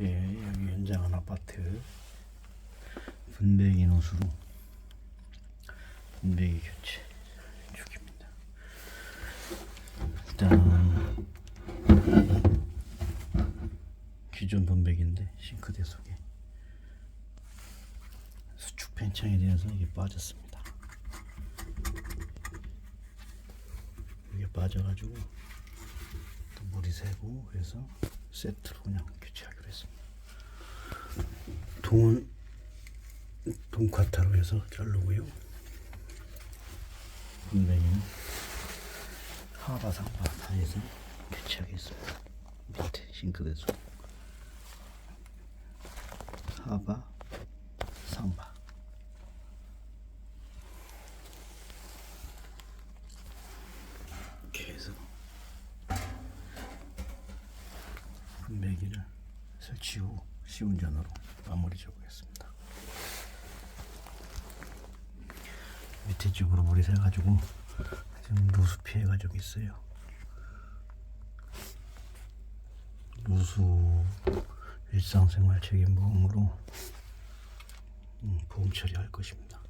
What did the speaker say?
예, 여기 연장한 아파트 분배기 노수로 분배기 교체 중입니다. 일단 기존 분배기인데 싱크대 속에 수축 팽창이 되어서 이게 빠졌습니다. 이게 빠져가지고 또 물이 새고 그래서 세트로 그냥 교체하기로 했습니다. 동은 동카타로 해서 자르고요. 분배기는 하바 상바 다 해서 교체하겠습니다. 밑에 싱크대 속 하바 상바 이렇게 분배기를 설치 후 시운전으로 마무리 줘보겠습니다. 밑에 쪽으로 물이 새가지고 지금 누수 피해가 좀 있어요. 누수 일상생활 책임 보험으로 음, 보험 처리할 것입니다.